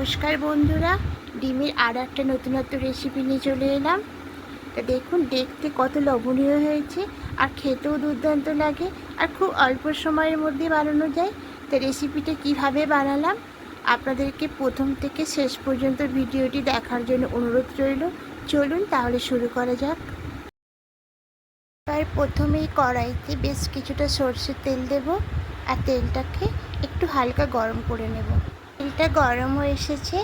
নমস্কার বন্ধুরা, ডিমের আর একটা নতুনত্ব রেসিপি নিয়ে চলে এলাম। তা দেখুন, দেখতে কত লবণীয় হয়েছে আর খেতেও দুর্দান্ত লাগে আর খুব অল্প সময়ের মধ্যে বানানো যায়। তা রেসিপিটা কীভাবে বানালাম? আপনাদেরকে প্রথম থেকে শেষ পর্যন্ত ভিডিওটি দেখার জন্য অনুরোধ রইল। চলুন তাহলে শুরু করা যাক। এবার প্রথমেই কড়াইতে বেশ কিছুটা সর্ষের তেল দেব আর তেলটাকে একটু হালকা গরম করে নেব। তেলটা গরম হয়ে এসেছে।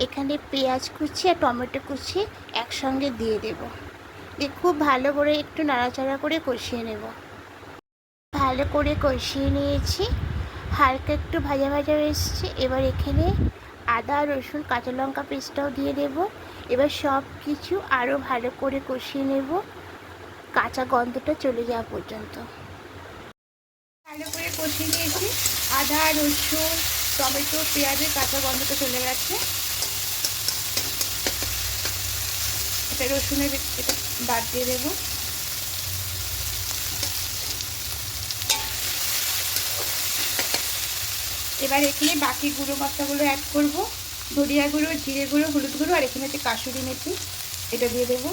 এখানে পেঁয়াজ কুচি আর টমেটো কুচি একসঙ্গে দিয়ে দেব। দিয়ে খুব ভালো করে একটু নাড়াচাড়া করে কষিয়ে নেব। ভালো করে কষিয়ে নিয়েছি। হালকা একটু ভাজা ভাজা এসছে। এবার এখানে আদা, রসুন, কাঁচা লঙ্কা পেস্টটাও দিয়ে দেব। এবার সব কিছু আরও ভালো করে কষিয়ে নেব। কাঁচা গন্ধটা চলে যাওয়া পর্যন্ত। ভালো করে কষিয়ে নিয়েছি। আদা, রসুন টমেটো পেঁয়াজের কাঁচা গন্ধটা চলে গেছে। এটা রসুনের এটা বাদ দিয়ে দেবো। এবার এখানে বাকি গুঁড়ো মশলাগুলো অ্যাড করব। ধরিয়া গুঁড়ো, জিরে গুঁড়ো, হলুদ গুঁড়ো আর এখানে হচ্ছে কাসুরি মেথি, এটা দিয়ে দেবো।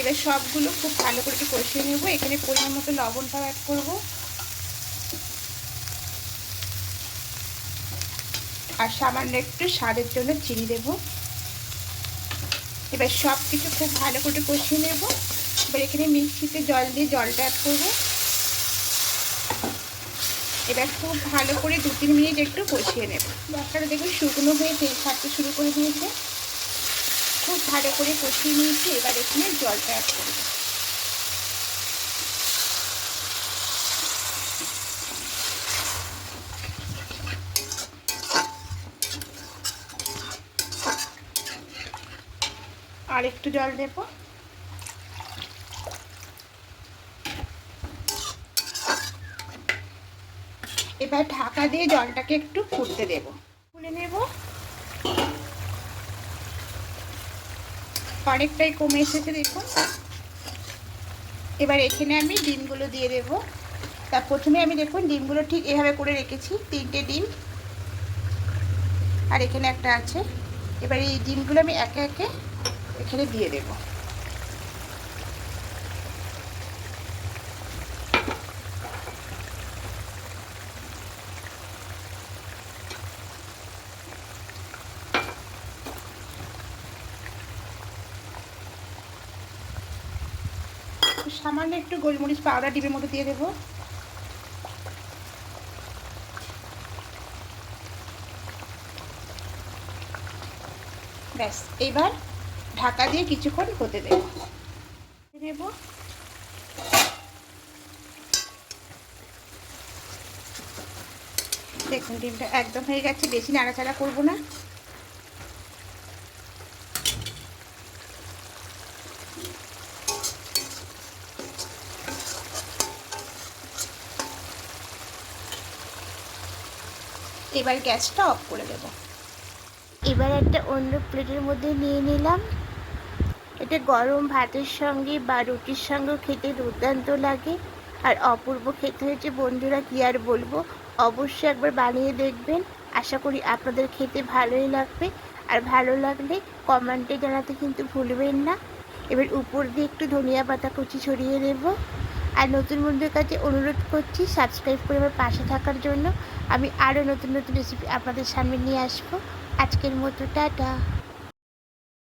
এবার সবগুলো খুব ভালো করে কষিয়ে নেব। এখানে পরিমাণ মতো লবণটাও অ্যাড করব। আর সামান্য একটু স্বাদের জন্য চিনি দেব। এবার সব কিছু খুব ভালো করে কষিয়ে নেব। এবার এখানে মিক্সিতে জল দিয়ে জলটা অ্যাড করব। এবার খুব ভালো করে দু তিন মিনিট একটু কষিয়ে নেব। মশলাটা দেখুন শুকনো হয়ে তেল ছাড়তে শুরু করে দিয়েছে। খুব ভালো করে কষিয়ে নিয়েছি। এবার এখানে জলটা অ্যাড করব। আর একটু জল দেব। এবার ঢাকা দিয়ে জলটাকে একটু ফুটতে দেব। ফুলে নেব। অনেকটাই কমে এসেছে, দেখুন। এবার এখানে আমি ডিমগুলো দিয়ে দেব। তা প্রথমে আমি দেখুন ডিমগুলো ঠিক এভাবে করে রেখেছি, তিনটে ডিম। আর এখানে একটা আছে। এবার এই ডিমগুলো আমি একে একে এখানে দিয়ে দেব। সামান্য একটু গোলমরিচ পাউডার ডিমের মধ্যে দিয়ে দেবো। ব্যাস এবার ঢাকা দিয়ে কিছুক্ষণ হতে দেব। নেব। দেখুন, ডিমটা একদম হয়ে গেছে, বেশি নাড়াচাড়া করব না। এবার গ্যাসটা অফ করে দেব। এবার একটা অন্য প্লেটের মধ্যে নিয়ে নিলাম। এটা গরম ভাতের সঙ্গে বা রুটির সঙ্গেও খেতে দুর্দান্ত লাগে। আর অপূর্ব খেতে হয়েছে, বন্ধুরা, কি আর বলব? অবশ্যই একবার বানিয়ে দেখবেন। আশা করি আপনাদের খেতে ভালোই লাগবে। আর ভালো লাগলে কমেন্টে জানাতে কিন্তু ভুলবেন না। এবার উপর দিয়ে একটু ধনিয়া পাতা কুচি ছড়িয়ে দেবো। আর নতুন বন্ধুর কাছে অনুরোধ করছি সাবস্ক্রাইব করে আমার পাশে থাকার জন্য। আমি আরও নতুন নতুন রেসিপি আপনাদের সামনে নিয়ে আসব। আজকের মতো টাটা।